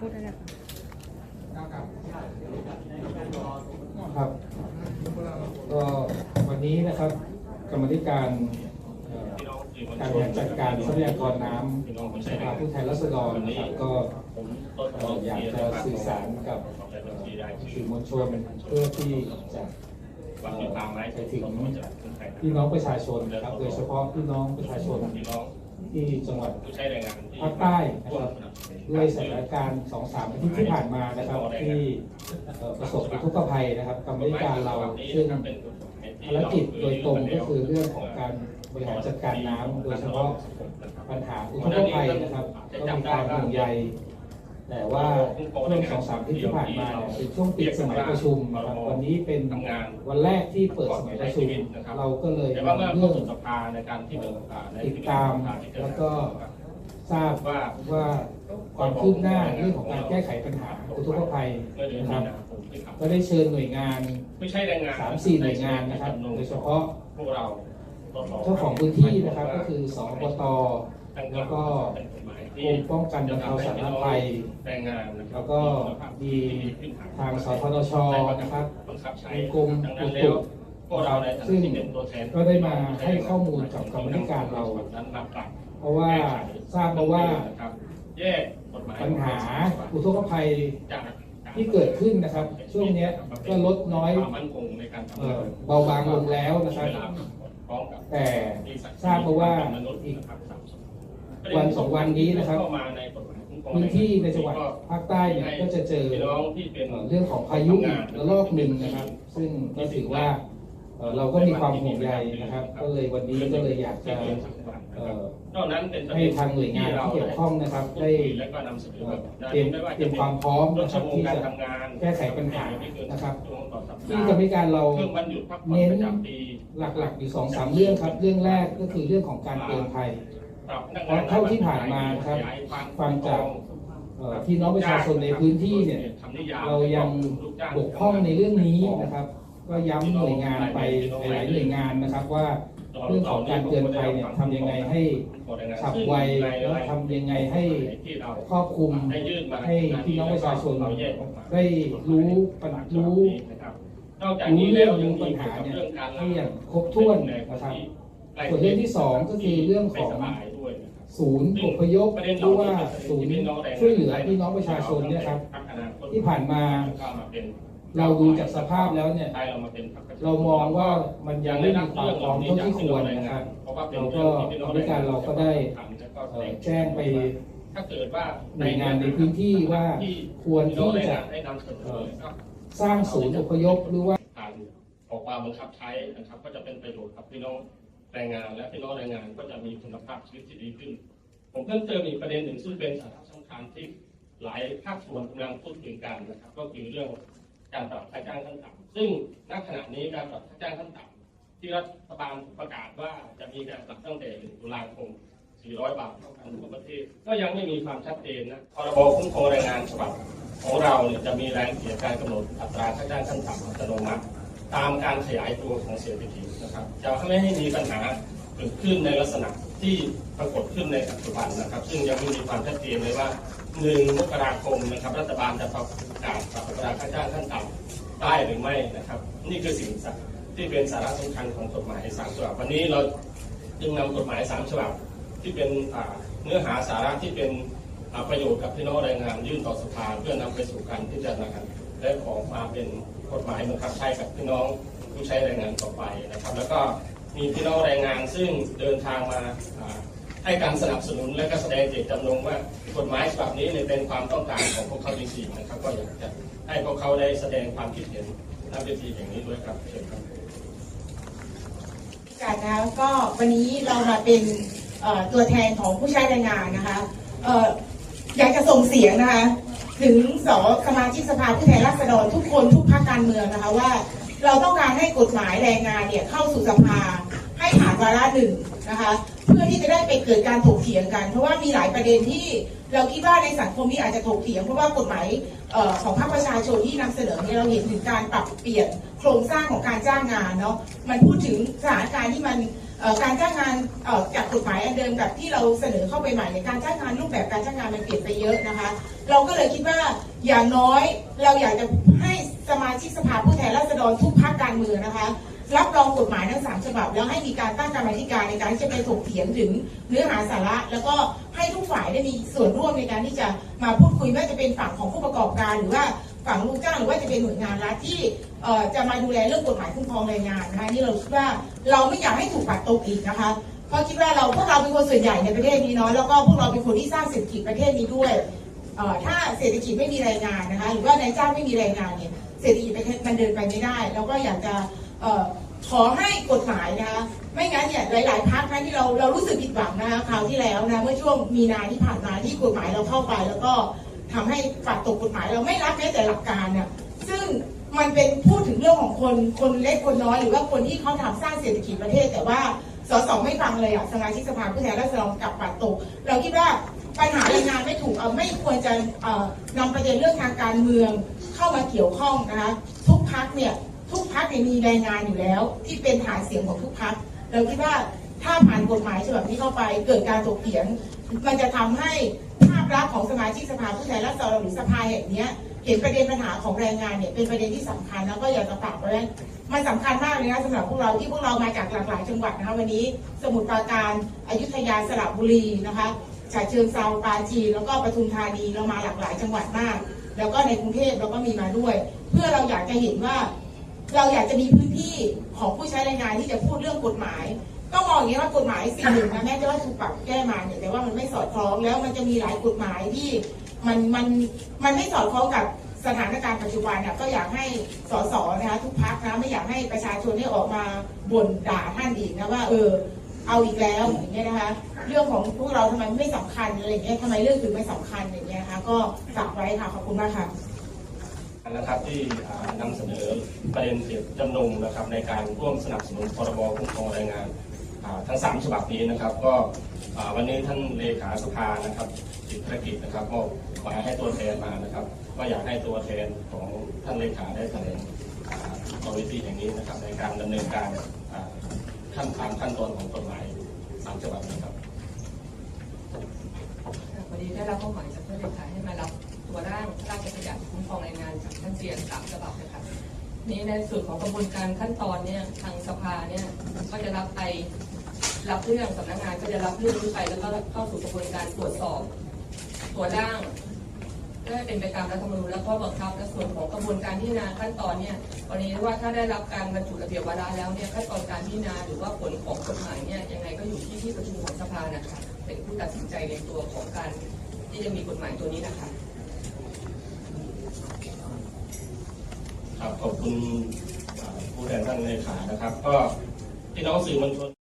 พูดได้เลยค่ะครับก็วันนี้นะครับกรรมธิการการบริหารจัดการทรัพยากรน้ำสภาผู้แทนราษฎรนะครับก็อยากจะสื่อสารกับสื่อมวลชนเพื่อที่จะไปถึงพี่น้องประชาชนนะครับ โดยเฉพาะพี่น้องประชาชนที่จังหวัดภาคใต้นะครับ ด้วยสถานการณ์สองสามอาทิตย์ที่ผ่านมานะครับ ที่เอ่อประสบอุทกภัยนะครับกรรมธิการเราซึ่งภารกิจโดยตรงก็คือเรื่องของการบริหารจัดการน้ำโดยเฉพาะปัญหาอุทกภัยนะครับก็มีความห่วงใยแต่ว่าช่วงสองสามอาทิตย์ที่ผ่านมาเนี่ยเป็นช่วงปิดสมัยประชุมนะครับวันนี้เป็นทำงานวันแรกที่เปิดสมัยประชุมเราก็เลยแต่ว่าเมื่อเรื่เข้าองสู่สภาในการที่เป็นอ่าในติดตามแล้วก็ ทราบว่าว่าความคืบหน้าเรื่องของการแก้ไขปัญหาอุทกภัยเมื่อเดือนนะคมีรับนาคมที่ผ่านก็ได้เชิญหน่วยงานไม่ใช่แรงงานสามสี่หน่วยงานนะครับโดยเฉพาะพวกเราเจ้าของพื้นที่นะครับก็คือสอบตแล้วก็กรมป้องกันบรรเทาสาธารณภัยแรงงานนะครัแล้บวก็มีทางสทนชนะครับบังคับใช้มีกรมดังอุนั้นตุแล้วพวกเราในฐานะซึ่งที่เป็นตัวแทนก็ได้มาให้ข้อมูลกับกรรมธิการเรานั้นรับกลับ เพราะว่าทราบมาว่าครับแยกกฎหมายปัญหาอุทกภัยจากที่เกิดขึ้นนะครับ ช่วงเนี้ยก็ลดน้อยความมั่นคงในการทำเอ่งาอนเบาบางลงแล้วนะครับพร้อมกับ แต่ทราบมาว่าอีกวันสองวันนี้นะครับเข้ามาในกฎหมายคุ้มครองพื้นที่ในจังหวัดภาคใต้เนี่ยก็จะเจอพี่น้องที่เป็นเอ่อเรื่องของพายุอีกระลอกหนึ่งนะครับ ซึ่งก็ถือว่า เอ่อเราก็มีความห่วงใยนะครับ ก็เลยวันนี้ก็เลยอยากจะเอ่อนอกนั้นเป็นประให้เด็นทางหน่วยงานที่เกี่ยวข้องนะครับ ได้และก็นำเสนอเอ่อแบบเตรียมไว่าเตรียมความพร้อมลดนะคชั่รัวบโมงที่การจะทำงานแก้ไขปัญหานะครับชั่วโมงต่อสัปดาห์ที่กรรมธิการเราเครื่องวันหยุดพักผ่อนเน้นประจำปีหลักๆอยู่สองสามเรื่องครับ เรื่องแรกก็คือเรื่องของการเตือนภัยปรับพนักเพงานราะเท่าที่ผ่านมานะครับขยายความฟังจากเอ่อพี่น้องประชาชนในพื้นที่เนี่ยเรายังบกพร่องในเรื่องนี้นะครับ ก็ย้ำหน่วยงานไปหลายหน่วยงานนะครับว่าเรื่องของการเตือนภัยเนี่ยทำยังไงให้ฉับไวแล้วทำยังไงให้ครอบคลุมให้พี่น้องประชาชนได้รู้ปัญรู้นอกจารู้เรื่องยังปัญหาเนี่ยให้อย่างครบถ้วนนะครับส่วนเรื่องที่สองก็คือเรื่องของศูนย์อพยพหรือว่าศูนย์ช่วยเหลือพี่น้องประชาชนเนี่ยครับที่ผ่านมา เราดูจากสภาพแล้วเนี่ย เรามองว่ามันยังไม่มีความพร้อมเท่าที่ควรนะครับเราก็กรรมธิการเราก็ได้เอ่อแจ้งไปถ้าเกิดว่าหน่วยงานในพื้นที่ว่าควรที่จะได้นำเสนอครับสร้างศูนย์อพยพหรือว่าการออกมาบังคับใช้นะครับ ก็จะเป็นประโยชน์กับพี่น้องแรงงาน และพี่น้องแรงงานก็จะมีคุณภาพชีวิตที่ดีขึ้น ผมเพิ่มเติมอีกประเด็นหนึ่งซึ่งเป็นสาระสำคัญที่หลายภาคส่วนกำลังพูดถึงกันนะครับ ก็คือเรื่อง การปรับค่าจ้างขั้นต่ำซึ่งณขณะนี้การปรับค่าจ้างขั้นต่ำที่รัฐบาลประกาศว่าจะมีการปรับตั้งแต่1ตุลาคม 400 บาทเท่ากันทั่วประเทศก็ยังไม่มีความชัดเจนนะพรบคุ้มครองแรงงานฉบับของเราเนี่ยจะมีรายละเอียดการกำหนดอัตราค่าจ้างขั้นต่ำอัตโนมัติตามการขยายตัวของเศรษฐกิจนะครับจะไม่ให้มีปัญหาเกิดขึ้นในลักษณะที่ปรากฏขึ้นในปัจจุบันนะครับ ซึ่งยังไม่มีความชัดเจนเลยว่า หนึ่งมกราคมนะครับรัฐบาลจะประกาศปรับอัตราค่าจ้างขั้นต่ำได้หรือไม่นะครับ นี่คือสิ่งที่เป็นสาระสำคัญของกฎหมายสามฉบับวันนี้เราจึงนำกฎหมายสามฉบับที่เป็นเนื้อหาสาระที่เป็นประโยชน์กับพี่น้องแรงงานยื่นต่อสภาเพื่อนำไปสู่การพิจารณาและออมาเป็นกฎหมายบังคับใช้กับพี่น้องผู้ใช้แรงงานต่อไปนะครับ แล้วก็มีพี่น้องแรงงานซึ่งเดินทางมา ให้การสนับสนุนและก็แสดงเจตจำนงว่ากฎหมายฉบับนี้เนี่ยเป็นความต้องการของพวกเขาจริงๆนะครับ ก็อยากจะให้พวกเขาได้แสดงความคิดเห็นณเวทีอย่างนี้ด้วยครับเชิญครับกันนะคะก็วันนี้เรามาเป็นตัวแทนของผู้ใช้แรงงานนะคะอออยากจะส่งเสียงนะคะ ถึงสสมาชิกสภาผู้แทนราษฎรทุกคนทุกภาคการเมืองนะคะว่า เราต้องการให้กฎหมายแรงงานเนี่ยเข้าสู่สภา วาระหนึ่งนะคะเพื่อที่จะได้ไปเกิดการถกเถียงกัน เพราะว่ามีหลายประเด็นที่เราคิดว่าในสังคมนี้อาจจะถกเถียงเพราะว่ากฎหมายออของภาคประชาชนที่นำเสนอเนี่ยเราเห็นถึงการปรับเปลี่ยนโครงสร้างของการจ้างงานเนาะมันพูดถึงสถานการณ์ที่มันการจ้างงานจากกฎหมายอันเดิมกับที่เราเสนอเข้าไปใหม่ในการจ้างงานรูปแบบการจ้างงานมันเปลี่ยนไปเยอะนะคะ เราก็เลยคิดว่าอย่างน้อยเราอยากจะให้สมาชิกสภาผู้แทนราษฎรทุกพรรคการเมืองนะคะ รับรองกฎหมายทั้งสามฉบับ แล้วให้มีการตั้งกรรมธิการในการที่จะไปถกเถียงถึงเนื้อหาสาระ แล้วก็ให้ทุกฝ่ายได้มีส่วนร่วมในการที่จะมาพูดคุยไม่ว่าจะเป็นฝั่งของผู้ประกอบการ หรือว่าฝั่งลูกจ้างหรือว่าจะเป็นหน่วยงานรัฐที่จะมาดูแลเรื่องกฎหมายคุ้มครองแรงงานนะคะนี่เราคิดว่าเราไม่อยากให้ถูกปัดตกอีกนะคะเพราะคิดว่าเราพวกเราเป็นคนส่วนใหญ่ในประเทศนี้เนาะแล้วก็พวกเราเป็นคนที่สร้างเศรษฐกิจประเทศนี้ด้วยถ้าเศรษฐกิจไม่มีแรงงานนะคะหรือว่านายจ้างไม่มีแรงงานเนี่ยเศรษฐกิจประเทศมันเดินไปไม่ได้ แล้วก็อยากจะ ขอให้กฎหมายนะคะไม่งั้นเนี่ยหลาย ๆพักนะที่เราเรารู้สึกผิดหวังนะคะคราวที่แล้วนะเมื่อช่วงมีนาที่ผ่านมาที่กฎหมายเราเข้าไป แล้วก็ทำให้ฝัดตกกฎหมายเราไม่รับแม้แต่หลักการเนี่ยซึ่งมันเป็นพูดถึงเรื่องของคนคนเล็กคนน้อยหรือว่าคนที่เขาทำสร้างเศรษฐกิจประเทศ แต่ว่าสสไม่ฟังเลยอะสมาชิกสภาผู้แทนราษฎรกลับปัดตก เราคิดว่าปัญหาแรงงานไม่ถูกเอ่อไม่ควรจะเอ่อนำประเด็นเรื่องทางการเมืองเข้ามาเกี่ยวข้องนะคะทุกพักเนี่ย ทุกพักมีแรงงานอยู่แล้ว ที่เป็นฐานเสียงของทุกพักเราคิดว่าถ้าผ่านกฎหมายฉบับนี้เข้าไป เกิดการถกเถียง มันจะทำให้ภาพลักษณ์ของสมาชิกสภาผู้แทนราษฎรหรือสภาแห่งนี้เห็นประเด็นปัญหาของแรงงานเนี่ยเป็นประเด็นที่สำคัญแล้วก็อยากจะฝากไว้มันสำคัญมากเลยนะสำหรับพวกเราที่พวกเรามาจากหลากหลายจังหวัดนะคะวันนี้ สมุทรปราการอายุธยาสระบุรีนะคะฉะเชิงเซาปาจีแล้วก็ปทุมธานีเรามาหลากหลายจังหวัดมาก แล้วก็ในกรุงเทพเราก็มีมาด้วย เพื่อเราอยากจะเห็นว่า เราอยากจะมีพื้นที่ของผู้ใช้แรงงานที่จะพูดเรื่องกฎหมายต้องมองอย่างนี้ว่ากฎหมายสิ่งหนึ่งนะแม้จะว่าถูกปรับแก้มาเนี่ยแต่ว่ามันไม่สอดคล้องแล้วมันจะมีหลายกฎหมายที่มันมันมันไม่สอดคล้องกับสถานการณ์ปัจจุบันเนี่ยก็อยากให้สสนะคะทุกพักนะไม่อยากให้ประชาชนเนี่ออกมาบ่นด่าท่านอีกนะว่าเออเอาอีกแล้วอย่างเงี้ยนะคะ เรื่องของพวกเราทำไมไม่สำคัญอะไรอย่างเงี้ยทำไมเรื่องถึงไม่สำคัญอย่างเงี้ยนะคะก็ฝากไว้ค่ะขอบคุณมากค่ะ นะครับที่อ่านำเสนอประเด็นเจตจำนงนะครับในการร่วมสนับสนุนพรบคุ้มครองแรงงานทั้งสามฉบับนี้นะครับก็วันนี้ท่านเลขาสภานะครับติดภารกิจนะครับก็ขอให้ตัวแทนมานะครับ ก็อยากให้ตัวแทนของท่านเลขาได้แถลงกรณีแห่งนี้นะครับในการดำเนินการขั้นตามขั้นตอนของกฎหมายสามฉบับนี้ครับวันนี้ได้รับมอบหมายจากท่านเลขาให้ องแรงงานจากท่านเจียนสามฉบับนะคะนี้ในส่วนของกระบวนการขั้นตอนเนี่ยทางสภาเนี่ยก็จะรับไปรับเรื่องสำนักงานก็จะรับเรื่องนี้ไปแล้วก็เข้าสู่กระบวนการตรวจสอบตัวร่างเพื่อให้เป็นไปตามรัฐธรรมนูญและข้อบังคับและส่วนของกระบวนการพิจารณาขั้นตอนเนี่ยวันนี้ว่าถ้าได้รับการบรรจุระเบียบวาระแล้วเนี่ยขั้นตอนการพิจารณาหรือว่าผลของกฎหมายเนี่ยยังไงก็อยู่ที่ที่ประชุมของสภานะคะเป็นผู้ตัดสินใจในตัวของการที่จะมีกฎหมายตัวนี้นะคะ ครับขอบคุณผู้แทนท่านเลขานะครับ ก็พี่น้องสื่อมวลชน